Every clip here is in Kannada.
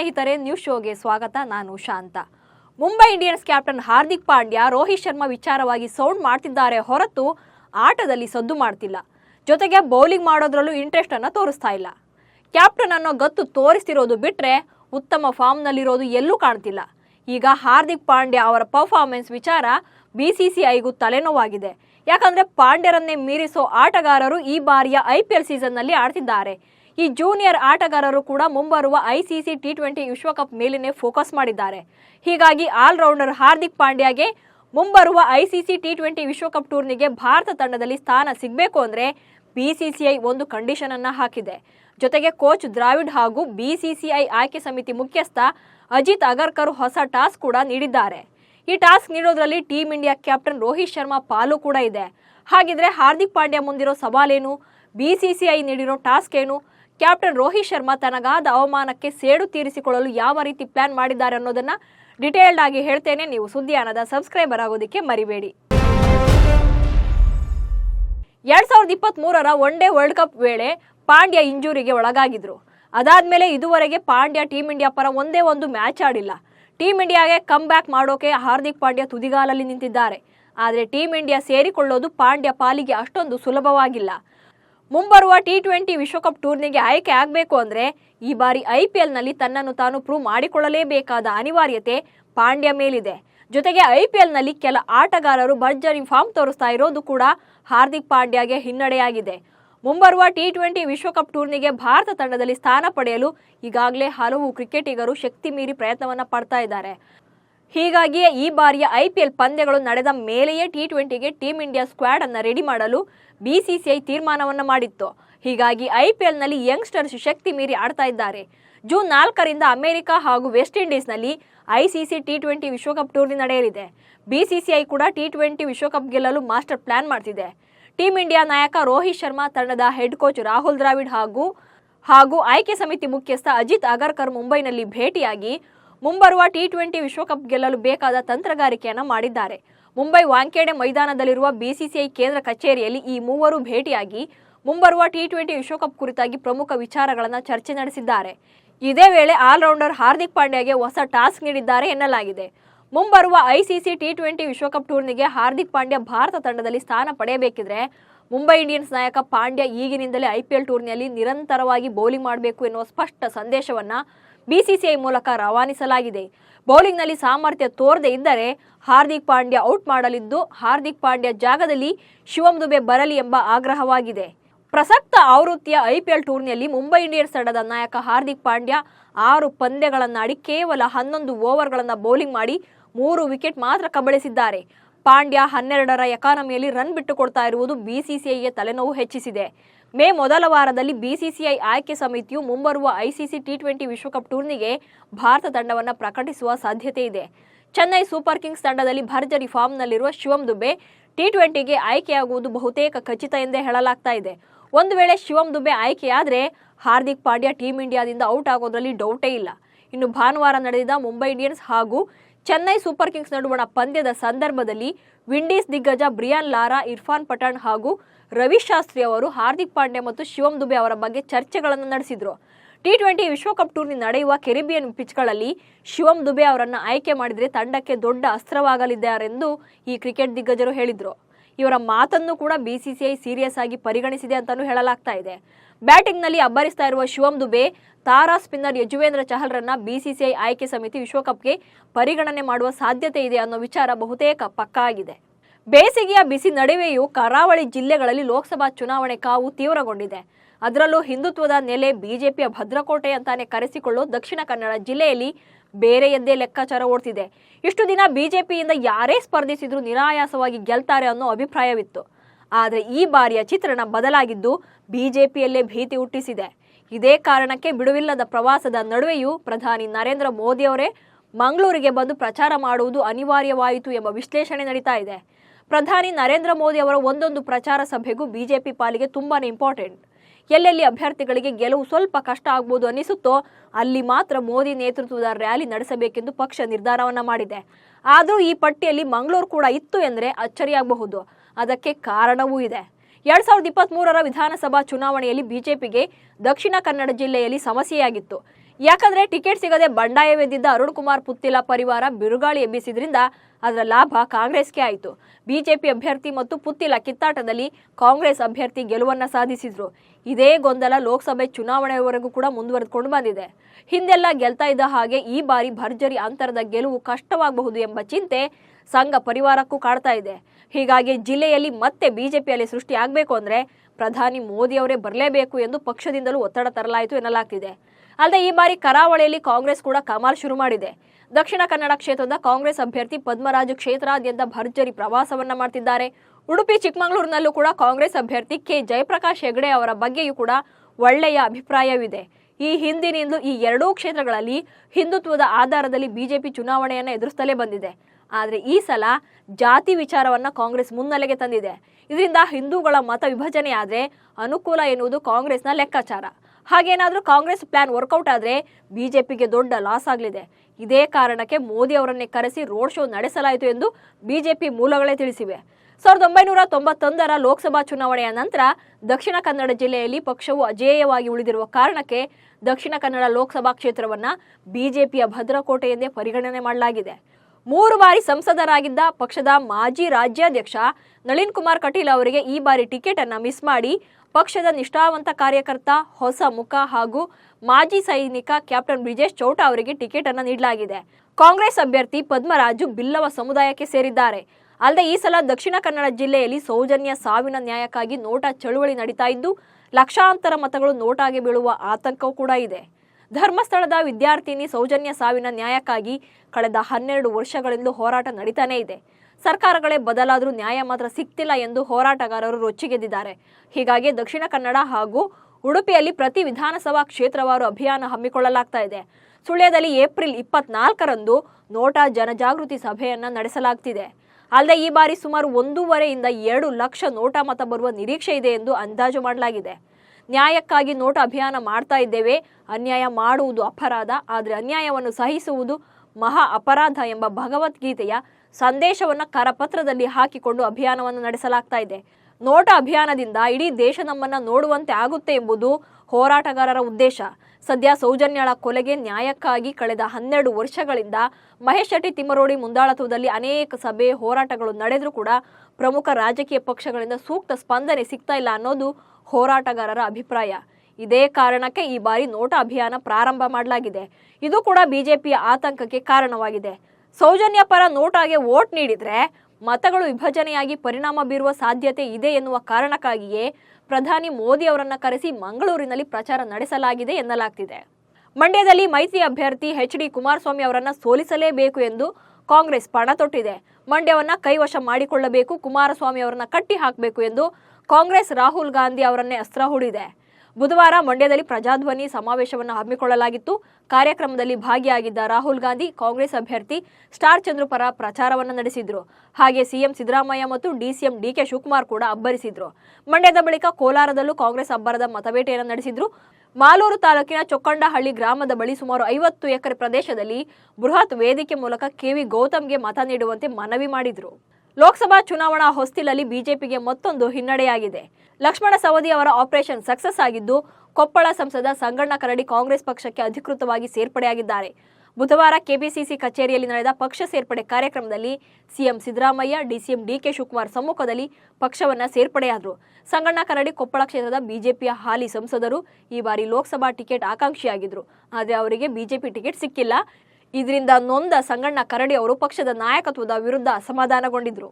ಸ್ನೇಹಿತರೆ ನ್ಯೂಸ್ ಶೋಗೆ ಸ್ವಾಗತ. ನಾನು ಶಾಂತ. ಮುಂಬೈ ಇಂಡಿಯನ್ಸ್ ಕ್ಯಾಪ್ಟನ್ ಹಾರ್ದಿಕ್ ಪಾಂಡ್ಯ ರೋಹಿತ್ ಶರ್ಮಾ ವಿಚಾರವಾಗಿ ಸೌಂಡ್ ಮಾಡ್ತಿದ್ದಾರೆ ಹೊರತು ಆಟದಲ್ಲಿ ಸದ್ದು ಮಾಡ್ತಿಲ್ಲ. ಜೊತೆಗೆ ಬೌಲಿಂಗ್ ಮಾಡೋದ್ರಲ್ಲೂ ಇಂಟ್ರೆಸ್ಟ್ ಅನ್ನು ತೋರಿಸ್ತಾ ಇಲ್ಲ. ಕ್ಯಾಪ್ಟನ್ ಅನ್ನೋ ಗತ್ತು ತೋರಿಸ್ತಿರೋದು ಬಿಟ್ರೆ ಉತ್ತಮ ಫಾರ್ಮ್ನಲ್ಲಿರೋದು ಎಲ್ಲೂ ಕಾಣ್ತಿಲ್ಲ. ಈಗ ಹಾರ್ದಿಕ್ ಪಾಂಡ್ಯ ಅವರ ಪರ್ಫಾರ್ಮೆನ್ಸ್ ವಿಚಾರ ಬಿಸಿಸಿಐಗೂ ತಲೆನೋವಾಗಿದೆ. ಯಾಕಂದ್ರೆ ಪಾಂಡ್ಯರನ್ನೇ ಮೀರಿಸೋ ಆಟಗಾರರು ಈ ಬಾರಿಯ ಐ ಪಿ ಎಲ್ ಸೀಸನ್ನಲ್ಲಿ ಆಡ್ತಿದ್ದಾರೆ. ಈ ಜೂನಿಯರ್ ಆಟಗಾರರು ಕೂಡ ಮುಂಬರುವ ಐಸಿಸಿ ಟಿ ಟ್ವೆಂಟಿ ವಿಶ್ವಕಪ್ ಮೇಲಿನೇ ಫೋಕಸ್ ಮಾಡಿದ್ದಾರೆ. ಹೀಗಾಗಿ ಆಲ್ರೌಂಡರ್ ಹಾರ್ದಿಕ್ ಪಾಂಡ್ಯಾಗೆ ಮುಂಬರುವ ಐಸಿಸಿ ಟಿ ಟ್ವೆಂಟಿ ವಿಶ್ವಕಪ್ ಟೂರ್ನಿಗೆ ಭಾರತ ತಂಡದಲ್ಲಿ ಸ್ಥಾನ ಸಿಗಬೇಕು ಅಂದರೆ ಬಿಸಿಸಿಐ ಒಂದು ಕಂಡೀಷನ್ ಅನ್ನ ಹಾಕಿದೆ. ಜೊತೆಗೆ ಕೋಚ್ ದ್ರಾವಿಡ್ ಹಾಗೂ ಬಿಸಿಸಿಐ ಆಯ್ಕೆ ಸಮಿತಿ ಮುಖ್ಯಸ್ಥ ಅಜಿತ್ ಅಗರ್ಕರ್ ಹೊಸ ಟಾಸ್ಕ್ ಕೂಡ ನೀಡಿದ್ದಾರೆ. ಈ task ನೀಡೋದ್ರಲ್ಲಿ team India captain Rohit Sharma ಪಾಲು ಕೂಡ ಇದೆ. ಹಾಗಿದ್ರೆ ಹಾರ್ದಿಕ್ ಪಾಂಡ್ಯ ಮುಂದಿರೋ ಸವಾಲೇನು? ಬಿಸಿಸಿಐ ನೀಡಿರೋ ಟಾಸ್ಕ್ ಏನು? ಕ್ಯಾಪ್ಟನ್ ರೋಹಿತ್ ಶರ್ಮಾ ತನಗಾದ ಅವಮಾನಕ್ಕೆ ಸೇಡು ತೀರಿಸಿಕೊಳ್ಳಲು ಯಾವ ರೀತಿ ಪ್ಲಾನ್ ಮಾಡಿದ್ದಾರೆ ಅನ್ನೋದನ್ನ ಡಿಟೇಲ್ಡ್ ಆಗಿ ಹೇಳ್ತೇನೆ. ನೀವು ಸುದ್ದಿಯಾನದ ಸಬ್ಸ್ಕ್ರೈಬರ್ ಆಗೋದಕ್ಕೆ ಮರಿಬೇಡಿ. ಎರಡ್ ಸಾವಿರದ ಇಪ್ಪತ್ತ್ ಮೂರರ ಒನ್ ಡೇ ವರ್ಲ್ಡ್ ಕಪ್ ವೇಳೆ ಪಾಂಡ್ಯ ಇಂಜೂರಿಗೆ ಒಳಗಾಗಿದ್ರು. ಅದಾದ್ಮೇಲೆ ಇದುವರೆಗೆ ಪಾಂಡ್ಯ ಟೀಂ ಇಂಡಿಯಾ ಪರ ಒಂದೇ ಒಂದು ಮ್ಯಾಚ್ ಆಡಿಲ್ಲ. ಟೀಂ ಇಂಡಿಯಾಗೆ ಕಮ್ ಬ್ಯಾಕ್ ಮಾಡೋಕೆ ಹಾರ್ದಿಕ್ ಪಾಂಡ್ಯ ತುದಿಗಾಲಲ್ಲಿ ನಿಂತಿದ್ದಾರೆ. ಆದರೆ ಟೀಂ ಇಂಡಿಯಾ ಸೇರಿಕೊಳ್ಳೋದು ಪಾಂಡ್ಯ ಪಾಲಿಗೆ ಅಷ್ಟೊಂದು ಸುಲಭವಾಗಿಲ್ಲ. ಮುಂಬರುವ ಟಿ ಟ್ವೆಂಟಿ ವಿಶ್ವಕಪ್ ಟೂರ್ನಿಗೆ ಆಯ್ಕೆ ಆಗಬೇಕು ಅಂದರೆ ಈ ಬಾರಿ ಐ ಪಿ ಎಲ್ನಲ್ಲಿ ತನ್ನನ್ನು ತಾನು ಪ್ರೂವ್ ಮಾಡಿಕೊಳ್ಳಲೇಬೇಕಾದ ಅನಿವಾರ್ಯತೆ ಪಾಂಡ್ಯ ಮೇಲಿದೆ. ಜೊತೆಗೆ ಐ ಪಿ ಎಲ್ನಲ್ಲಿ ಕೆಲ ಆಟಗಾರರು ಭರ್ಜರಿ ಫಾರ್ಮ್ ತೋರಿಸ್ತಾ ಇರೋದು ಕೂಡ ಹಾರ್ದಿಕ್ ಪಾಂಡ್ಯಗೆ ಹಿನ್ನಡೆಯಾಗಿದೆ. ಮುಂಬರುವ ಟಿ ಟ್ವೆಂಟಿ ವಿಶ್ವಕಪ್ ಟೂರ್ನಿಗೆ ಭಾರತ ತಂಡದಲ್ಲಿ ಸ್ಥಾನ ಪಡೆಯಲು ಈಗಾಗಲೇ ಹಲವು ಕ್ರಿಕೆಟಿಗರು ಶಕ್ತಿ ಮೀರಿ ಪ್ರಯತ್ನವನ್ನು ಪಡ್ತಾ ಇದ್ದಾರೆ. ಹೀಗಾಗಿಯೇ ಈ ಬಾರಿಯ ಐ ಪಿ ಎಲ್ ಪಂದ್ಯಗಳು ನಡೆದ ಮೇಲೆಯೇ ಟಿ ಟ್ವೆಂಟಿಗೆ ಟೀಂ ಇಂಡಿಯಾ ಸ್ಕ್ವಾಡ್ ಅನ್ನು ರೆಡಿ ಮಾಡಲು ಬಿಸಿಸಿಐ ತೀರ್ಮಾನವನ್ನು ಮಾಡಿತ್ತು. ಹೀಗಾಗಿ ಐಪಿಎಲ್ನಲ್ಲಿ ಯಂಗ್ಸ್ಟರ್ಸ್ ಶಕ್ತಿ ಮೀರಿ ಆಡ್ತಾ ಇದ್ದಾರೆ. ಜೂನ್ ನಾಲ್ಕರಿಂದ ಅಮೆರಿಕ ಹಾಗೂ ವೆಸ್ಟ್ ಇಂಡೀಸ್ನಲ್ಲಿ ಐಸಿಸಿ ಟಿ ಟ್ವೆಂಟಿ ವಿಶ್ವಕಪ್ ಟೂರ್ನಿ ನಡೆಯಲಿದೆ. ಬಿಸಿಸಿಐ ಕೂಡ ಟಿ ಟ್ವೆಂಟಿ ವಿಶ್ವಕಪ್ ಗೆಲ್ಲಲು ಮಾಸ್ಟರ್ ಪ್ಲಾನ್ ಮಾಡ್ತಿದೆ. ಟೀಂ ಇಂಡಿಯಾ ನಾಯಕ ರೋಹಿತ್ ಶರ್ಮಾ ತಂಡದ ಹೆಡ್ ಕೋಚ್ ರಾಹುಲ್ ದ್ರಾವಿಡ್ ಹಾಗೂ ಹಾಗೂ ಆಯ್ಕೆ ಸಮಿತಿ ಮುಖ್ಯಸ್ಥ ಅಜಿತ್ ಅಗರ್ಕರ್ ಮುಂಬೈನಲ್ಲಿ ಭೇಟಿಯಾಗಿ ಮುಂಬರುವ ಟಿ ಟ್ವೆಂಟಿ ವಿಶ್ವಕಪ್ ಗೆಲ್ಲಲು ಬೇಕಾದ ತಂತ್ರಗಾರಿಕೆಯನ್ನು ಮಾಡಿದ್ದಾರೆ. ಮುಂಬೈ ವಾಂಖೇಡೆ ಮೈದಾನದಲ್ಲಿರುವ ಬಿಸಿಸಿಐ ಕೇಂದ್ರ ಕಚೇರಿಯಲ್ಲಿ ಈ ಮೂವರು ಭೇಟಿಯಾಗಿ ಮುಂಬರುವ ಟಿ ಟ್ವೆಂಟಿ ವಿಶ್ವಕಪ್ ಕುರಿತಾಗಿ ಪ್ರಮುಖ ವಿಚಾರಗಳನ್ನು ಚರ್ಚೆ ನಡೆಸಿದ್ದಾರೆ. ಇದೇ ವೇಳೆ ಆಲ್ರೌಂಡರ್ ಹಾರ್ದಿಕ್ ಪಾಂಡ್ಯಗೆ ಹೊಸ ಟಾಸ್ಕ್ ನೀಡಿದ್ದಾರೆ ಎನ್ನಲಾಗಿದೆ. ಮುಂಬರುವ ಐಸಿಸಿ ಟಿ ಟ್ವೆಂಟಿ ವಿಶ್ವಕಪ್ ಟೂರ್ನಿಗೆ ಹಾರ್ದಿಕ್ ಪಾಂಡ್ಯ ಭಾರತ ತಂಡದಲ್ಲಿ ಸ್ಥಾನ ಪಡೆಯಬೇಕಿದ್ರೆ ಮುಂಬೈ ಇಂಡಿಯನ್ಸ್ ನಾಯಕ ಪಾಂಡ್ಯ ಈಗಿನಿಂದಲೇ ಐಪಿಎಲ್ ಟೂರ್ನಿಯಲ್ಲಿ ನಿರಂತರವಾಗಿ ಬೌಲಿಂಗ್ ಮಾಡಬೇಕು ಎನ್ನುವ ಸ್ಪಷ್ಟ ಸಂದೇಶವನ್ನು ಬಿಸಿಸಿಐ ಮೂಲಕ ರವಾನಿಸಲಾಗಿದೆ. ಬೌಲಿಂಗ್ನಲ್ಲಿ ಸಾಮರ್ಥ್ಯ ತೋರದೇ ಇದ್ದರೆ ಹಾರ್ದಿಕ್ ಪಾಂಡ್ಯ ಔಟ್ ಮಾಡಲಿದ್ದು ಹಾರ್ದಿಕ್ ಪಾಂಡ್ಯ ಜಾಗದಲ್ಲಿ ಶಿವಂ ದುಬೆ ಬರಲಿ ಎಂಬ ಆಗ್ರಹವಾಗಿದೆ. ಪ್ರಸಕ್ತ ಆವೃತ್ತಿಯ ಐಪಿಎಲ್ ಟೂರ್ನಿಯಲ್ಲಿ ಮುಂಬೈ ಇಂಡಿಯನ್ಸ್ ತಂಡದ ನಾಯಕ ಹಾರ್ದಿಕ್ ಪಾಂಡ್ಯ ಆರು ಪಂದ್ಯಗಳನ್ನಾಡಿ ಕೇವಲ ಹನ್ನೊಂದು ಓವರ್ಗಳನ್ನು ಬೌಲಿಂಗ್ ಮಾಡಿ ಮೂರು ವಿಕೆಟ್ ಮಾತ್ರ ಕಬಳಿಸಿದ್ದಾರೆ. ಪಾಂಡ್ಯ ಹನ್ನೆರಡರ ಎಕಾನಮಿಯಲ್ಲಿ ರನ್ ಬಿಟ್ಟುಕೊಡ್ತಾ ಇರುವುದು ಬಿಸಿಸಿಐಗೆ ತಲೆನೋವು ಹೆಚ್ಚಿಸಿದೆ. ಮೇ ಮೊದಲ ವಾರದಲ್ಲಿ ಬಿಸಿಸಿಐ ಆಯ್ಕೆ ಸಮಿತಿಯು ಮುಂಬರುವ ಐಸಿಸಿ ಟಿ ಟ್ವೆಂಟಿ ವಿಶ್ವಕಪ್ ಟೂರ್ನಿಗೆ ಭಾರತ ತಂಡವನ್ನು ಪ್ರಕಟಿಸುವ ಸಾಧ್ಯತೆ ಇದೆ. ಚೆನ್ನೈ ಸೂಪರ್ ಕಿಂಗ್ಸ್ ತಂಡದಲ್ಲಿ ಭರ್ಜರಿ ಫಾರ್ಮ್ನಲ್ಲಿರುವ ಶಿವಂ ದುಬೆ ಟಿ ಟ್ವೆಂಟಿಗೆ ಆಯ್ಕೆಯಾಗುವುದು ಬಹುತೇಕ ಖಚಿತ ಎಂದೇ ಹೇಳಲಾಗ್ತಾ ಇದೆ. ಒಂದು ವೇಳೆ ಶಿವಂ ದುಬೆ ಆಯ್ಕೆಯಾದರೆ ಹಾರ್ದಿಕ್ ಪಾಂಡ್ಯ ಟೀಂ ಇಂಡಿಯಾದಿಂದ ಔಟ್ ಆಗೋದ್ರಲ್ಲಿ ಡೌಟೇ ಇಲ್ಲ. ಇನ್ನು ಭಾನುವಾರ ನಡೆದಿದ್ದ ಮುಂಬೈ ಇಂಡಿಯನ್ಸ್ ಹಾಗೂ ಚೆನ್ನೈ ಸೂಪರ್ ಕಿಂಗ್ಸ್ ನಡುವಣ ಪಂದ್ಯದ ಸಂದರ್ಭದಲ್ಲಿ ವಿಂಡೀಸ್ ದಿಗ್ಗಜ ಬ್ರಿಯಾನ್ ಲಾರಾ, ಇರ್ಫಾನ್ ಪಠಾಣ್ ಹಾಗೂ ರವಿ ಶಾಸ್ತ್ರಿ ಅವರು ಹಾರ್ದಿಕ್ ಪಾಂಡ್ಯ ಮತ್ತು ಶಿವಂ ದುಬೆ ಅವರ ಬಗ್ಗೆ ಚರ್ಚೆಗಳನ್ನು ನಡೆಸಿದರು. ಟಿ ಟ್ವೆಂಟಿ ವಿಶ್ವಕಪ್ ಟೂರ್ನಿ ನಡೆಯುವ ಕೆರಿಬಿಯನ್ ಪಿಚ್ಗಳಲ್ಲಿ ಶಿವಂ ದುಬೆ ಅವರನ್ನು ಆಯ್ಕೆ ಮಾಡಿದರೆ ತಂಡಕ್ಕೆ ದೊಡ್ಡ ಅಸ್ತ್ರವಾಗಲಿದ್ದಾರೆಂದು ಈ ಕ್ರಿಕೆಟ್ ದಿಗ್ಗಜರು ಹೇಳಿದರು. ಇವರ ಮಾತನ್ನು ಕೂಡ ಬಿಸಿಸಿಐ ಸೀರಿಯಸ್ ಆಗಿ ಪರಿಗಣಿಸಿದೆ ಅಂತಲೂ ಹೇಳಲಾಗ್ತಾ ಇದೆ. ಬ್ಯಾಟಿಂಗ್ನಲ್ಲಿ ಅಬ್ಬರಿಸ್ತಾ ಇರುವ ಶಿವಂ ದುಬೆ ತಾರಾ ಸ್ಪಿನ್ನರ್ ಯಜುವೇಂದ್ರ ಚಹಲ್ರನ್ನ ಬಿಸಿಸಿಐ ಆಯ್ಕೆ ಸಮಿತಿ ವಿಶ್ವಕಪ್ಗೆ ಪರಿಗಣನೆ ಮಾಡುವ ಸಾಧ್ಯತೆ ಇದೆ ಅನ್ನೋ ವಿಚಾರ ಬಹುತೇಕ ಪಕ್ಕಾ ಆಗಿದೆ. ಬೇಸಿಗೆಯ ಬಿಸಿ ನಡುವೆಯೂ ಕರಾವಳಿ ಜಿಲ್ಲೆಗಳಲ್ಲಿ ಲೋಕಸಭಾ ಚುನಾವಣೆ ಕಾವು ತೀವ್ರಗೊಂಡಿದೆ. ಅದರಲ್ಲೂ ಹಿಂದುತ್ವದ ನೆಲೆ ಬಿಜೆಪಿಯ ಭದ್ರಕೋಟೆ ಅಂತಾನೆ ಕರೆಸಿಕೊಳ್ಳೋ ದಕ್ಷಿಣ ಕನ್ನಡ ಜಿಲ್ಲೆಯಲ್ಲಿ ಬೇರೆಯದ್ದೇ ಲೆಕ್ಕಾಚಾರ ಓಡ್ತಿದೆ. ಇಷ್ಟು ದಿನ ಬಿಜೆಪಿಯಿಂದ ಯಾರೇ ಸ್ಪರ್ಧಿಸಿದ್ರು ನಿರಾಯಾಸವಾಗಿ ಗೆಲ್ತಾರೆ ಅನ್ನೋ ಅಭಿಪ್ರಾಯವಿತ್ತು. ಆದರೆ ಈ ಬಾರಿಯ ಚಿತ್ರಣ ಬದಲಾಗಿದ್ದು ಬಿಜೆಪಿಯಲ್ಲೇ ಭೀತಿ ಹುಟ್ಟಿಸಿದೆ. ಇದೇ ಕಾರಣಕ್ಕೆ ಬಿಡುವಿಲ್ಲದ ಪ್ರವಾಸದ ನಡುವೆಯೂ ಪ್ರಧಾನಿ ನರೇಂದ್ರ ಮೋದಿಯವರೇ ಮಂಗಳೂರಿಗೆ ಬಂದು ಪ್ರಚಾರ ಮಾಡುವುದು ಅನಿವಾರ್ಯವಾಯಿತು ಎಂಬ ವಿಶ್ಲೇಷಣೆ ನಡೀತಾ ಇದೆ. ಪ್ರಧಾನಿ ನರೇಂದ್ರ ಮೋದಿ ಅವರ ಒಂದೊಂದು ಪ್ರಚಾರ ಸಭೆಗೂ ಬಿಜೆಪಿ ಪಾಲಿಗೆ ತುಂಬಾ ಇಂಪಾರ್ಟೆಂಟ್ ಎಲ್ಲೆಲ್ಲಿ ಅಭ್ಯರ್ಥಿಗಳಿಗೆ ಗೆಲುವು ಸ್ವಲ್ಪ ಕಷ್ಟ ಆಗ್ಬೋದು ಅನಿಸುತ್ತೋ ಅಲ್ಲಿ ಮಾತ್ರ ಮೋದಿ ನೇತೃತ್ವದ ರ್ಯಾಲಿ ನಡೆಸಬೇಕೆಂದು ಪಕ್ಷ ನಿರ್ಧಾರವನ್ನ ಮಾಡಿದೆ. ಆದರೂ ಈ ಪಟ್ಟಿಯಲ್ಲಿ ಮಂಗಳೂರು ಕೂಡ ಇತ್ತು ಎಂದರೆ ಅಚ್ಚರಿಯಾಗಬಹುದು. ಅದಕ್ಕೆ ಕಾರಣವೂ ಇದೆ. ಎರಡ್ ಸಾವಿರದ ಇಪ್ಪತ್ತ್ ಮೂರರ ವಿಧಾನಸಭಾ ಚುನಾವಣೆಯಲ್ಲಿ ಬಿಜೆಪಿಗೆ ದಕ್ಷಿಣ ಕನ್ನಡ ಜಿಲ್ಲೆಯಲ್ಲಿ ಸಮಸ್ಯೆಯಾಗಿತ್ತು. ಯಾಕಂದ್ರೆ ಟಿಕೆಟ್ ಸಿಗದೆ ಬಂಡಾಯವೆದ್ದಿದ್ದ ಅರುಣ್ ಕುಮಾರ್ ಪುತ್ತಿಲ ಪರಿವಾರ ಬಿರುಗಾಳಿ ಎಬ್ಬಿಸಿದ್ರಿಂದ ಅದರ ಲಾಭ ಕಾಂಗ್ರೆಸ್ಗೆ ಆಯಿತು. ಬಿಜೆಪಿ ಅಭ್ಯರ್ಥಿ ಮತ್ತು ಪುತ್ತಿಲ ಕಿತ್ತಾಟದಲ್ಲಿ ಕಾಂಗ್ರೆಸ್ ಅಭ್ಯರ್ಥಿ ಗೆಲುವನ್ನ ಸಾಧಿಸಿದ್ರು. ಇದೇ ಗೊಂದಲ ಲೋಕಸಭೆ ಚುನಾವಣೆಯವರೆಗೂ ಕೂಡ ಮುಂದುವರೆದುಕೊಂಡು ಬಂದಿದೆ. ಹಿಂದೆಲ್ಲ ಗೆಲ್ತಾ ಇದ್ದ ಹಾಗೆ ಈ ಬಾರಿ ಭರ್ಜರಿ ಅಂತರದ ಗೆಲುವು ಕಷ್ಟವಾಗಬಹುದು ಎಂಬ ಚಿಂತೆ ಸಂಘ ಪರಿವಾರಕ್ಕೂ ಕಾಡ್ತಾ ಇದೆ. ಹೀಗಾಗಿ ಜಿಲ್ಲೆಯಲ್ಲಿ ಮತ್ತೆ ಬಿಜೆಪಿಯಲ್ಲಿ ಸೃಷ್ಟಿ ಆಗಬೇಕು ಅಂದ್ರೆ ಪ್ರಧಾನಿ ಮೋದಿ ಅವರೇ ಬರಲೇಬೇಕು ಎಂದು ಪಕ್ಷದಿಂದಲೂ ಒತ್ತಡ ತರಲಾಯಿತು ಎನ್ನಲಾಗ್ತಿದೆ. ಅಲ್ಲದೆ ಈ ಬಾರಿ ಕರಾವಳಿಯಲ್ಲಿ ಕಾಂಗ್ರೆಸ್ ಕೂಡ ಕಮಾಲ್ ಶುರು ಮಾಡಿದೆ. ದಕ್ಷಿಣ ಕನ್ನಡ ಕ್ಷೇತ್ರದ ಕಾಂಗ್ರೆಸ್ ಅಭ್ಯರ್ಥಿ ಪದ್ಮರಾಜು ಕ್ಷೇತ್ರಾದ್ಯಂತ ಭರ್ಜರಿ ಪ್ರವಾಸವನ್ನ ಮಾಡ್ತಿದ್ದಾರೆ. ಉಡುಪಿ, ಚಿಕ್ಕಮಗಳೂರಿನಲ್ಲೂ ಕೂಡ ಕಾಂಗ್ರೆಸ್ ಅಭ್ಯರ್ಥಿ ಕೆ. ಜಯಪ್ರಕಾಶ್ ಹೆಗಡೆ ಅವರ ಬಗ್ಗೆಯೂ ಕೂಡ ಒಳ್ಳೆಯ ಅಭಿಪ್ರಾಯವಿದೆ. ಈ ಹಿಂದಿನಿಂದಲೂ ಈ ಎರಡೂ ಕ್ಷೇತ್ರಗಳಲ್ಲಿ ಹಿಂದುತ್ವದ ಆಧಾರದಲ್ಲಿ ಬಿಜೆಪಿ ಚುನಾವಣೆಯನ್ನು ಎದುರಿಸುತ್ತಲೇ ಬಂದಿದೆ. ಆದರೆ ಈ ಸಲ ಜಾತಿ ವಿಚಾರವನ್ನ ಕಾಂಗ್ರೆಸ್ ಮುನ್ನೆಲೆಗೆ ತಂದಿದೆ. ಇದರಿಂದ ಹಿಂದೂಗಳ ಮತ ವಿಭಜನೆ ಆದರೆ ಅನುಕೂಲ ಎನ್ನುವುದು ಕಾಂಗ್ರೆಸ್ನ ಲೆಕ್ಕಾಚಾರ. ಹಾಗೇನಾದರೂ ಕಾಂಗ್ರೆಸ್ ಪ್ಲಾನ್ ವರ್ಕೌಟ್ ಆದ್ರೆ ಬಿಜೆಪಿಗೆ ದೊಡ್ಡ ಲಾಸ್ ಆಗಲಿದೆ. ಇದೇ ಕಾರಣಕ್ಕೆ ಮೋದಿ ಅವರನ್ನೇ ಕರೆಸಿ ರೋಡ್ ಶೋ ನಡೆಸಲಾಯಿತು ಎಂದು ಬಿಜೆಪಿ ಮೂಲಗಳೇ ತಿಳಿಸಿವೆ. ಸಾವಿರದ ಒಂಬೈನೂರ ತೊಂಬತ್ತೊಂದರ ಲೋಕಸಭಾ ಚುನಾವಣೆಯ ನಂತರ ದಕ್ಷಿಣ ಕನ್ನಡ ಜಿಲ್ಲೆಯಲ್ಲಿ ಪಕ್ಷವು ಅಜೇಯವಾಗಿ ಉಳಿದಿರುವ ಕಾರಣಕ್ಕೆ ದಕ್ಷಿಣ ಕನ್ನಡ ಲೋಕಸಭಾ ಕ್ಷೇತ್ರವನ್ನು ಬಿಜೆಪಿಯ ಭದ್ರಕೋಟೆ ಎಂದೇ ಪರಿಗಣನೆ ಮಾಡಲಾಗಿದೆ. ಮೂರು ಬಾರಿ ಸಂಸದರಾಗಿದ್ದ ಪಕ್ಷದ ಮಾಜಿ ರಾಜ್ಯಾಧ್ಯಕ್ಷ ನಳಿನ್ ಕುಮಾರ್ ಕಟೀಲ್ ಅವರಿಗೆ ಈ ಬಾರಿ ಟಿಕೆಟ್ ಅನ್ನ ಮಿಸ್ ಮಾಡಿ ಪಕ್ಷದ ನಿಷ್ಠಾವಂತ ಕಾರ್ಯಕರ್ತ, ಹೊಸ ಮುಖ ಹಾಗೂ ಮಾಜಿ ಸೈನಿಕ ಕ್ಯಾಪ್ಟನ್ ಬ್ರಿಜೇಶ್ ಚೌಟ ಅವರಿಗೆ ಟಿಕೆಟ್ ಅನ್ನ ನೀಡಲಾಗಿದೆ. ಕಾಂಗ್ರೆಸ್ ಅಭ್ಯರ್ಥಿ ಪದ್ಮರಾಜು ಬಿಲ್ಲವ ಸಮುದಾಯಕ್ಕೆ ಸೇರಿದ್ದಾರೆ. ಅಲ್ಲದೆ ಈ ಸಲ ದಕ್ಷಿಣ ಕನ್ನಡ ಜಿಲ್ಲೆಯಲ್ಲಿ ಸೌಜನ್ಯ ಸಾವಿನ ನ್ಯಾಯಕ್ಕಾಗಿ ನೋಟಾ ಚಳುವಳಿ ನಡೀತಾ ಇದ್ದು, ಲಕ್ಷಾಂತರ ಮತಗಳು ನೋಟಾಗೆ ಬೀಳುವ ಆತಂಕವೂ ಕೂಡ ಇದೆ. ಧರ್ಮಸ್ಥಳದ ವಿದ್ಯಾರ್ಥಿನಿ ಸೌಜನ್ಯ ಸಾವಿನ ನ್ಯಾಯಕ್ಕಾಗಿ ಕಳೆದ ಹನ್ನೆರಡು ವರ್ಷಗಳಿಂದ ಹೋರಾಟ ನಡೀತಾನೇ ಇದೆ. ಸರ್ಕಾರಗಳೇ ಬದಲಾದರೂ ನ್ಯಾಯ ಮಾತ್ರ ಸಿಗ್ತಿಲ್ಲ ಎಂದು ಹೋರಾಟಗಾರರು ರೊಚ್ಚಿಗೆದ್ದಿದ್ದಾರೆ. ಹೀಗಾಗಿ ದಕ್ಷಿಣ ಕನ್ನಡ ಹಾಗೂ ಉಡುಪಿಯಲ್ಲಿ ಪ್ರತಿ ವಿಧಾನಸಭಾ ಕ್ಷೇತ್ರವಾರು ಅಭಿಯಾನ ಹಮ್ಮಿಕೊಳ್ಳಲಾಗ್ತಾ ಇದೆ. ಸುಳ್ಯದಲ್ಲಿ ಏಪ್ರಿಲ್ ಇಪ್ಪತ್ನಾಲ್ಕರಂದು ನೋಟಾ ಜನಜಾಗೃತಿ ಸಭೆಯನ್ನು ನಡೆಸಲಾಗ್ತಿದೆ. ಅಲ್ಲದೆ ಈ ಬಾರಿ ಸುಮಾರು ಒಂದೂವರೆಯಿಂದ ಎರಡು ಲಕ್ಷ ನೋಟಾ ಮತ ಬರುವ ನಿರೀಕ್ಷೆ ಇದೆ ಎಂದು ಅಂದಾಜು ಮಾಡಲಾಗಿದೆ. ನ್ಯಾಯಕ್ಕಾಗಿ ನೋಟ ಅಭಿಯಾನ ಮಾಡ್ತಾ ಇದ್ದೇವೆ. ಅನ್ಯಾಯ ಮಾಡುವುದು ಅಪರಾಧ, ಆದರೆ ಅನ್ಯಾಯವನ್ನು ಸಹಿಸುವುದು ಮಹಾ ಅಪರಾಧ ಎಂಬ ಭಗವದ್ಗೀತೆಯ ಸಂದೇಶವನ್ನು ಕರಪತ್ರದಲ್ಲಿ ಹಾಕಿಕೊಂಡು ಅಭಿಯಾನವನ್ನು ನಡೆಸಲಾಗ್ತಾ ಇದೆ. ನೋಟ ಅಭಿಯಾನದಿಂದ ಇಡೀ ದೇಶ ನಮ್ಮನ್ನ ನೋಡುವಂತೆ ಆಗುತ್ತೆ ಎಂಬುದು ಹೋರಾಟಗಾರರ ಉದ್ದೇಶ. ಸದ್ಯ ಸೌಜನ್ಯಳ ಕೊಲೆಗೆ ನ್ಯಾಯಕ್ಕಾಗಿ ಕಳೆದ ಹನ್ನೆರಡು ವರ್ಷಗಳಿಂದ ಮಹೇಶ್ ಶೆಟ್ಟಿ ತಿಮ್ಮರೋಡಿ ಮುಂದಾಳತ್ವದಲ್ಲಿ ಅನೇಕ ಸಭೆ ಹೋರಾಟಗಳು ನಡೆದರೂ ಕೂಡ ಪ್ರಮುಖ ರಾಜಕೀಯ ಪಕ್ಷಗಳಿಂದ ಸೂಕ್ತ ಸ್ಪಂದನೆ ಸಿಗ್ತಾ ಇಲ್ಲ ಅನ್ನೋದು ಹೋರಾಟಗಾರರ ಅಭಿಪ್ರಾಯ. ಇದೇ ಕಾರಣಕ್ಕೆ ಈ ಬಾರಿ ನೋಟಾ ಅಭಿಯಾನ ಪ್ರಾರಂಭ ಮಾಡಲಾಗಿದೆ. ಇದು ಕೂಡ ಬಿಜೆಪಿಯ ಆತಂಕಕ್ಕೆ ಕಾರಣವಾಗಿದೆ. ಸೌಜನ್ಯ ಪರ ನೋಟಾಗೆ ವೋಟ್ ನೀಡಿದ್ರೆ ಮತಗಳು ವಿಭಜನೆಯಾಗಿ ಪರಿಣಾಮ ಬೀರುವ ಸಾಧ್ಯತೆ ಇದೆ ಎನ್ನುವ ಕಾರಣಕ್ಕಾಗಿಯೇ ಪ್ರಧಾನಿ ಮೋದಿ ಅವರನ್ನ ಕರೆಸಿ ಮಂಗಳೂರಿನಲ್ಲಿ ಪ್ರಚಾರ ನಡೆಸಲಾಗಿದೆ ಎನ್ನಲಾಗ್ತಿದೆ. ಮಂಡ್ಯದಲ್ಲಿ ಮೈತ್ರಿ ಅಭ್ಯರ್ಥಿ ಎಚ್ ಡಿ ಕುಮಾರಸ್ವಾಮಿ ಅವರನ್ನ ಸೋಲಿಸಲೇಬೇಕು ಎಂದು ಕಾಂಗ್ರೆಸ್ ಪಣ ತೊಟ್ಟಿದೆ. ಮಂಡ್ಯವನ್ನ ಕೈವಶ ಮಾಡಿಕೊಳ್ಳಬೇಕು, ಕುಮಾರಸ್ವಾಮಿ ಅವರನ್ನ ಕಟ್ಟಿ ಹಾಕಬೇಕು ಎಂದು ಕಾಂಗ್ರೆಸ್ ರಾಹುಲ್ ಗಾಂಧಿ ಅವರನ್ನೇ ಅಸ್ತ್ರ ಹೂಡಿದೆ. ಬುಧವಾರ ಮಂಡ್ಯದಲ್ಲಿ ಪ್ರಜಾಧ್ವನಿ ಸಮಾವೇಶವನ್ನು ಹಮ್ಮಿಕೊಳ್ಳಲಾಗಿತ್ತು. ಕಾರ್ಯಕ್ರಮದಲ್ಲಿ ಭಾಗಿಯಾಗಿದ್ದ ರಾಹುಲ್ ಗಾಂಧಿ ಕಾಂಗ್ರೆಸ್ ಅಭ್ಯರ್ಥಿ ಸ್ಟಾರ್ ಚಂದ್ರು ಪರ ಪ್ರಚಾರವನ್ನು ನಡೆಸಿದ್ರು. ಹಾಗೆ ಸಿಎಂ ಸಿದ್ದರಾಮಯ್ಯ ಮತ್ತು ಡಿಸಿಎಂ ಡಿಕೆ ಶಿವಕುಮಾರ್ ಕೂಡ ಅಬ್ಬರಿಸಿದ್ರು. ಮಂಡ್ಯದ ಬಳಿಕ ಕೋಲಾರದಲ್ಲೂ ಕಾಂಗ್ರೆಸ್ ಅಬ್ಬರದ ಮತಬೇಟೆಯನ್ನು ನಡೆಸಿದ್ರು. ಮಾಲೂರು ತಾಲೂಕಿನ ಚೊಕ್ಕಂಡಹಳ್ಳಿ ಗ್ರಾಮದ ಬಳಿ ಸುಮಾರು ಐವತ್ತು ಎಕರೆ ಪ್ರದೇಶದಲ್ಲಿ ಬೃಹತ್ ವೇದಿಕೆ ಮೂಲಕ ಕೆವಿ ಗೌತಮ್ಗೆ ಮತ ನೀಡುವಂತೆ ಮನವಿ ಮಾಡಿದ್ರು. ಲೋಕಸಭಾ ಚುನಾವಣಾ ಹೊಸ್ತಿಲಲ್ಲಿ ಬಿಜೆಪಿಗೆ ಮತ್ತೊಂದು ಹಿನ್ನಡೆಯಾಗಿದೆ. ಲಕ್ಷ್ಮಣ ಸವದಿ ಅವರ ಆಪರೇಷನ್ ಸಕ್ಸಸ್ ಆಗಿದ್ದು, ಕೊಪ್ಪಳ ಸಂಸದ ಸಂಗಣ್ಣ ಕರಡಿ ಕಾಂಗ್ರೆಸ್ ಪಕ್ಷಕ್ಕೆ ಅಧಿಕೃತವಾಗಿ ಸೇರ್ಪಡೆಯಾಗಿದ್ದಾರೆ. ಬುಧವಾರ ಕೆಪಿಸಿಸಿ ಕಚೇರಿಯಲ್ಲಿ ನಡೆದ ಪಕ್ಷ ಸೇರ್ಪಡೆ ಕಾರ್ಯಕ್ರಮದಲ್ಲಿ CM Siddaramaiah, DCM DK Shivakumar ಸಮ್ಮುಖದಲ್ಲಿ ಪಕ್ಷವನ್ನ ಸೇರ್ಪಡೆಯಾದರು. ಸಂಗಣ್ಣ ಕರಡಿ ಕೊಪ್ಪಳ ಕ್ಷೇತ್ರದ ಬಿಜೆಪಿಯ ಹಾಲಿ ಸಂಸದರು ಈ ಬಾರಿ ಲೋಕಸಭಾ ಟಿಕೆಟ್ ಆಕಾಂಕ್ಷಿಯಾಗಿದ್ದರು ಆದರೆ ಅವರಿಗೆ ಬಿಜೆಪಿ ಟಿಕೆಟ್ ಸಿಕ್ಕಿಲ್ಲ. ಇದರಿಂದ ನೊಂದ ಸಂಗಣ್ಣ ಕರಡಿ ಅವರು ಪಕ್ಷದ ನಾಯಕತ್ವದ ವಿರುದ್ಧ ಅಸಮಾಧಾನಗೊಂಡಿದ್ರು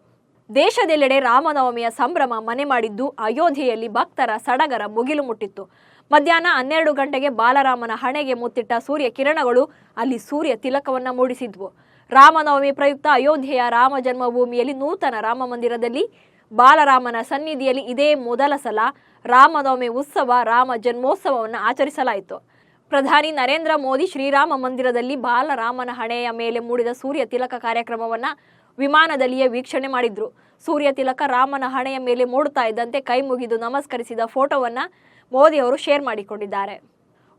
ದೇಶದೆಲ್ಲೆಡೆ ರಾಮನವಮಿಯ ಸಂಭ್ರಮ ಮನೆ ಮಾಡಿದ್ದು ಅಯೋಧ್ಯೆಯಲ್ಲಿ ಭಕ್ತರ ಸಡಗರ ಮುಗಿಲು ಮುಟ್ಟಿತ್ತು. ಮಧ್ಯಾಹ್ನ ಹನ್ನೆರಡು ಗಂಟೆಗೆ ಬಾಲರಾಮನ ಹಣೆಗೆ ಮುತ್ತಿಟ್ಟ ಸೂರ್ಯ ಕಿರಣಗಳು ಅಲ್ಲಿ ಸೂರ್ಯ ತಿಲಕವನ್ನ ಮೂಡಿಸಿದ್ವು. ರಾಮನವಮಿ ಪ್ರಯುಕ್ತ ಅಯೋಧ್ಯೆಯ ರಾಮ ಜನ್ಮಭೂಮಿಯಲ್ಲಿ ನೂತನ ರಾಮ ಮಂದಿರದಲ್ಲಿ ಬಾಲರಾಮನ ಸನ್ನಿಧಿಯಲ್ಲಿ ಇದೇ ಮೊದಲ ಸಲ ರಾಮನವಮಿ ಉತ್ಸವ ರಾಮ ಜನ್ಮೋತ್ಸವವನ್ನು ಆಚರಿಸಲಾಯಿತು. ಪ್ರಧಾನಿ ನರೇಂದ್ರ ಮೋದಿ ಶ್ರೀರಾಮ ಮಂದಿರದಲ್ಲಿ ಬಾಲರಾಮನ ಹಣೆಯ ಮೇಲೆ ಮೂಡಿದ ಸೂರ್ಯ ತಿಲಕ ಕಾರ್ಯಕ್ರಮವನ್ನ ವಿಮಾನದಲ್ಲಿಯೇ ವೀಕ್ಷಣೆ ಮಾಡಿದ್ರು. ಸೂರ್ಯ ತಿಲಕ ರಾಮನ ಹಣೆಯ ಮೇಲೆ ಮೂಡುತ್ತಾ ಇದ್ದಂತೆ ಕೈ ಮುಗಿದು ನಮಸ್ಕರಿಸಿದ ಫೋಟೋವನ್ನ ಮೋದಿ ಅವರು ಶೇರ್ ಮಾಡಿಕೊಂಡಿದ್ದಾರೆ.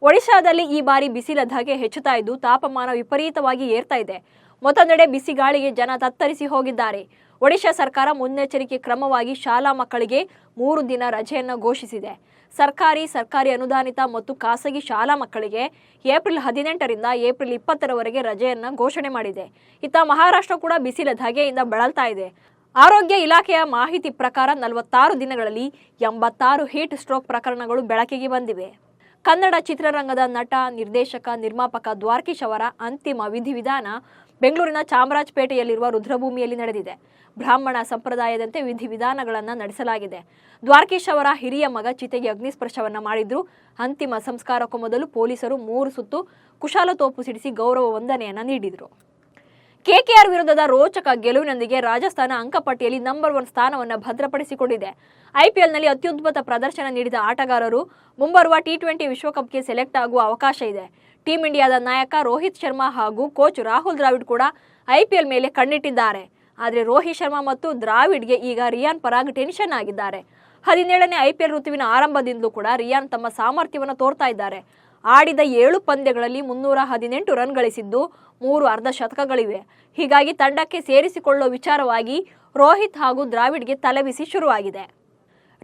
ಒಡಿಶಾದಲ್ಲಿ ಈ ಬಾರಿ ಬಿಸಿಲ ಧಗೆ ಹೆಚ್ಚುತ್ತಾ ಇದ್ದು, ತಾಪಮಾನ ವಿಪರೀತವಾಗಿ ಏರ್ತಾ ಇದೆ. ಮತ್ತೊಂದೆಡೆ ಬಿಸಿ ಗಾಳಿಗೆ ಜನ ತತ್ತರಿಸಿ ಹೋಗಿದ್ದಾರೆ. ಒಡಿಶಾ ಸರ್ಕಾರ ಮುನ್ನೆಚ್ಚರಿಕೆ ಕ್ರಮವಾಗಿ ಶಾಲಾ ಮಕ್ಕಳಿಗೆ ಮೂರು ದಿನ ರಜೆಯನ್ನು ಘೋಷಿಸಿದೆ. ಸರ್ಕಾರಿ ಸರ್ಕಾರಿ ಅನುದಾನಿತ ಮತ್ತು ಖಾಸಗಿ ಶಾಲಾ ಮಕ್ಕಳಿಗೆ ಏಪ್ರಿಲ್ ಹದಿನೆಂಟರಿಂದ ಏಪ್ರಿಲ್ ಇಪ್ಪತ್ತರವರೆಗೆ ರಜೆಯನ್ನ ಘೋಷಣೆ ಮಾಡಿದೆ. ಇತ್ತ ಮಹಾರಾಷ್ಟ್ರ ಕೂಡ ಬಿಸಿಲ ಧಗೆಯಿಂದ ಬಳಲ್ತಾ ಇದೆ. ಆರೋಗ್ಯ ಇಲಾಖೆಯ ಮಾಹಿತಿ ಪ್ರಕಾರ ನಲವತ್ತಾರು ದಿನಗಳಲ್ಲಿ ಎಂಬತ್ತಾರು ಹೀಟ್ ಸ್ಟ್ರೋಕ್ ಪ್ರಕರಣಗಳು ಬೆಳಕಿಗೆ ಬಂದಿವೆ. ಕನ್ನಡ ಚಿತ್ರರಂಗದ ನಟ, ನಿರ್ದೇಶಕ, ನಿರ್ಮಾಪಕ ದ್ವಾರಕೀಶ್ ಅವರ ಅಂತಿಮ ವಿಧಿವಿಧಾನ ಬೆಂಗಳೂರಿನ ಚಾಮರಾಜಪೇಟೆಯಲ್ಲಿರುವ ರುದ್ರಭೂಮಿಯಲ್ಲಿ ನಡೆದಿದೆ. ಬ್ರಾಹ್ಮಣ ಸಂಪ್ರದಾಯದಂತೆ ವಿಧಿವಿಧಾನಗಳನ್ನು ನಡೆಸಲಾಗಿದೆ. ದ್ವಾರಕೀಶ್ ಅವರ ಹಿರಿಯ ಮಗ ಚಿತೆಗೆ ಅಗ್ನಿಸ್ಪರ್ಶವನ್ನು ಮಾಡಿದ್ರು. ಅಂತಿಮ ಸಂಸ್ಕಾರಕ್ಕೂ ಮೊದಲು ಪೊಲೀಸರು ಮೂರು ಸುತ್ತು ಕುಶಾಲ ತೋಪು ಸಿಡಿಸಿ ಗೌರವ ವಂದನೆಯನ್ನು ನೀಡಿದರು. ಕೆಕೆಆರ್ ವಿರುದ್ಧದ ರೋಚಕ ಗೆಲುವಿನೊಂದಿಗೆ ರಾಜಸ್ಥಾನ ಅಂಕಪಟ್ಟಿಯಲ್ಲಿ ನಂಬರ್ ಒನ್ ಸ್ಥಾನವನ್ನು ಭದ್ರಪಡಿಸಿಕೊಂಡಿದೆ. ಐಪಿಎಲ್ನಲ್ಲಿ ಅತ್ಯುದ್ಭುತ ಪ್ರದರ್ಶನ ನೀಡಿದ ಆಟಗಾರರು ಮುಂಬರುವ ಟಿ ಟ್ವೆಂಟಿ ವಿಶ್ವಕಪ್ಗೆ ಸೆಲೆಕ್ಟ್ ಆಗುವ ಅವಕಾಶ ಇದೆ. ಟೀಂ ಇಂಡಿಯಾದ ನಾಯಕ ರೋಹಿತ್ ಶರ್ಮಾ ಹಾಗೂ ಕೋಚ್ ರಾಹುಲ್ ದ್ರಾವಿಡ್ ಕೂಡ ಐಪಿಎಲ್ ಮೇಲೆ ಕಣ್ಣಿಟ್ಟಿದ್ದಾರೆ. ಆದರೆ ರೋಹಿತ್ ಶರ್ಮಾ ಮತ್ತು ದ್ರಾವಿಡ್ಗೆ ಈಗ ರಿಯಾನ್ ಪರಾಗ್ ಟೆನ್ಷನ್ ಆಗಿದ್ದಾರೆ. ಹದಿನೇಳನೇ ಐಪಿಎಲ್ ಋತುವಿನ ಆರಂಭದಿಂದಲೂ ಕೂಡ ರಿಯಾನ್ ತಮ್ಮ ಸಾಮರ್ಥ್ಯವನ್ನು ತೋರ್ತಾ ಇದ್ದಾರೆ. ಆಡಿದ ಏಳು ಪಂದ್ಯಗಳಲ್ಲಿ ಮುನ್ನೂರ ಹದಿನೆಂಟು ರನ್ ಗಳಿಸಿದ್ದು ಮೂರು ಅರ್ಧ ಶತಕಗಳಿವೆ. ಹೀಗಾಗಿ ತಂಡಕ್ಕೆ ಸೇರಿಸಿಕೊಳ್ಳುವ ವಿಚಾರವಾಗಿ ರೋಹಿತ್ ಹಾಗೂ ದ್ರಾವಿಡ್ಗೆ ತಲೆಬಿಸಿ ಶುರುವಾಗಿದೆ.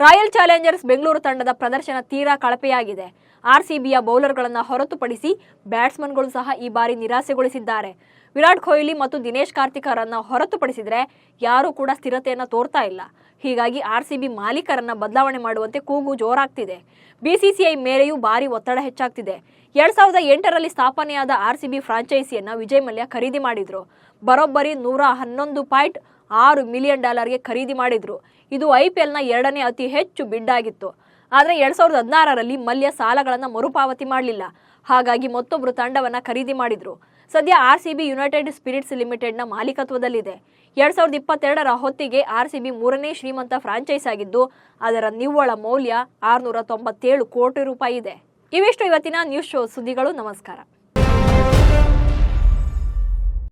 ರಾಯಲ್ ಚಾಲೆಂಜರ್ಸ್ ಬೆಂಗಳೂರು ತಂಡದ ಪ್ರದರ್ಶನ ತೀರಾ ಕಳಪೆಯಾಗಿದೆ. ಆರ್ಸಿಬಿಯ ಬೌಲರ್ಗಳನ್ನು ಹೊರತುಪಡಿಸಿ ಬ್ಯಾಟ್ಸ್ಮನ್ಗಳು ಸಹ ಈ ಬಾರಿ ನಿರಾಸೆಗೊಳಿಸಿದ್ದಾರೆ. ವಿರಾಟ್ ಕೊಹ್ಲಿ ಮತ್ತು ದಿನೇಶ್ ಕಾರ್ತಿಕರನ್ನ ಹೊರತುಪಡಿಸಿದರೆ ಯಾರೂ ಕೂಡ ಸ್ಥಿರತೆಯನ್ನು ತೋರ್ತಾ ಇಲ್ಲ. ಹೀಗಾಗಿ ಆರ್ಸಿಬಿ ಮಾಲೀಕರನ್ನ ಬದಲಾವಣೆ ಮಾಡುವಂತೆ ಕೂಗು ಜೋರಾಗ್ತಿದೆ. ಬಿಸಿಸಿಐ ಮೇಲೆಯೂ ಭಾರಿ ಒತ್ತಡ ಹೆಚ್ಚಾಗ್ತಿದೆ. ಎರಡ್ ಸಾವಿರದ ಎಂಟರಲ್ಲಿ ಸ್ಥಾಪನೆಯಾದ ಆರ್ಸಿಬಿ ಫ್ರಾಂಚೈಸಿಯನ್ನ ವಿಜಯ್ ಮಲ್ಯ ಖರೀದಿ ಮಾಡಿದ್ರು. ಬರೋಬ್ಬರಿ ನೂರ ಹನ್ನೊಂದು ಪಾಯಿಂಟ್ ಆರು ಮಿಲಿಯನ್ ಡಾಲರ್ಗೆ ಖರೀದಿ ಮಾಡಿದ್ರು. ಇದು ಐಪಿಎಲ್ನ ಎರಡನೇ ಅತಿ ಹೆಚ್ಚು ಬಿಡ್ ಆಗಿತ್ತು. ಆದರೆ ಎರಡ್ ಸಾವಿರದ ಹದಿನಾರರಲ್ಲಿ ಮಲ್ಯ ಸಾಲಗಳನ್ನು ಮರುಪಾವತಿ ಮಾಡಲಿಲ್ಲ. ಹಾಗಾಗಿ ಮತ್ತೊಬ್ಬರು ತಂಡವನ್ನು ಖರೀದಿ ಮಾಡಿದ್ರು. ಸದ್ಯ R C B United Spirits ಲಿಮಿಟೆಡ್ನ ಮಾಲೀಕತ್ವದಲ್ಲಿದೆ. ಎರಡ್ ಸಾವಿರದ ಇಪ್ಪತ್ತೆರಡರ ಹೊತ್ತಿಗೆ ಆರ್ ಸಿ ಬಿ ಮೂರನೇ ಶ್ರೀಮಂತ ಫ್ರಾಂಚೈಸ್ ಆಗಿದ್ದು, ಅದರ ನಿವ್ವಳ ಮೌಲ್ಯ ಆರುನೂರ ತೊಂಬತ್ತೇಳು ಕೋಟಿ ರೂಪಾಯಿ ಇದೆ. ಇವಿಷ್ಟು ಇವತ್ತಿನ ನ್ಯೂಸ್ ಶೋ ಸುದ್ದಿಗಳು. ನಮಸ್ಕಾರ.